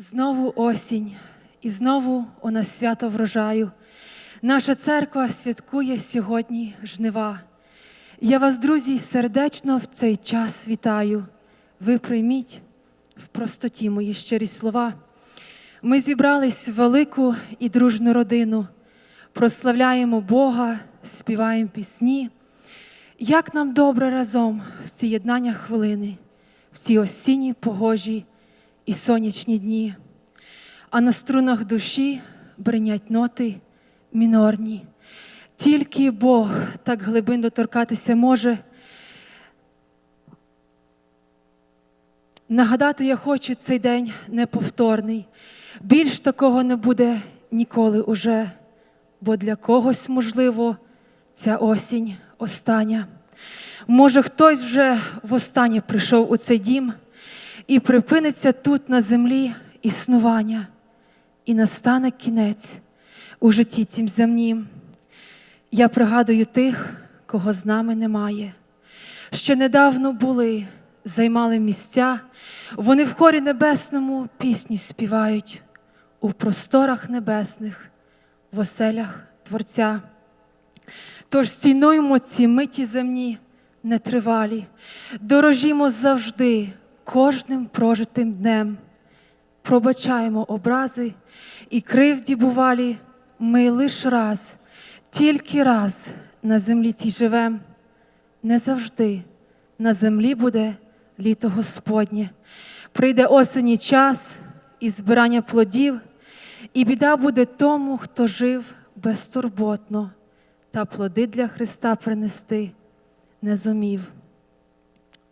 Знову осінь, і знову у нас свято врожаю. Наша церква святкує сьогодні жнива. Я вас, друзі, сердечно в цей час вітаю. Ви прийміть в простоті мої щирі слова. Ми зібрались в велику і дружну родину, прославляємо Бога, співаємо пісні. Як нам добре разом в ці єднання хвилини, в ці осінні погожі і сонячні дні, а на струнах душі бринять ноти мінорні. Тільки Бог так глибин доторкатися може. Нагадати я хочу цей день неповторний. Більш такого не буде ніколи уже, бо для когось, можливо, ця осінь остання. Може, хтось вже востаннє прийшов у цей дім і припиниться тут на землі існування, і настане кінець у житті цім земнім. Я пригадую тих, кого з нами немає. Ще недавно були, займали місця, вони в хорі небесному пісню співають у просторах небесних, в оселях Творця. Тож цінуємо ці миті земні нетривалі, дорожімо завжди кожним прожитим днем, пробачаємо образи і кривді бувалі, ми лиш раз, тільки раз на землі цій живем, не завжди на землі буде літо Господнє. Прийде осені час і збирання плодів, і біда буде тому, хто жив безтурботно, та плоди для Христа принести не зумів.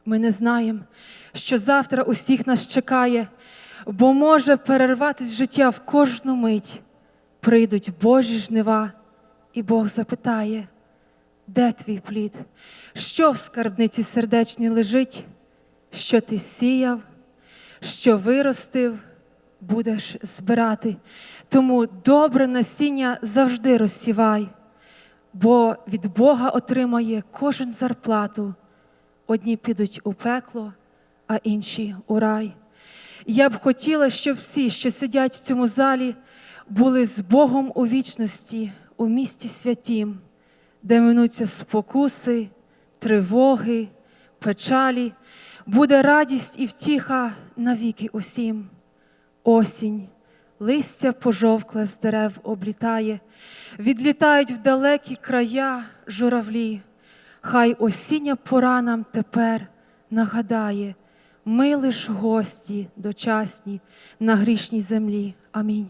Ми не знаємо, що завтра усіх нас чекає, бо може перерватись життя в кожну мить. Прийдуть Божі жнива, і Бог запитає, де твій плід? Що в скарбниці сердечній лежить? Що ти сіяв, що виростив, будеш збирати. Тому добре насіння завжди розсівай, бо від Бога отримає кожен зарплату. Одні підуть у пекло, а інші у рай. Я б хотіла, щоб всі, що сидять в цьому залі, були з Богом у вічності, у місті святім, де минуться спокуси, тривоги, печалі, буде радість і втіха навіки усім. Осінь, листя пожовкле з дерев облітає, відлітають в далекі края журавлі. Хай осіння пора нам тепер нагадає, ми лиш гості дочасні на грішній землі. Амінь.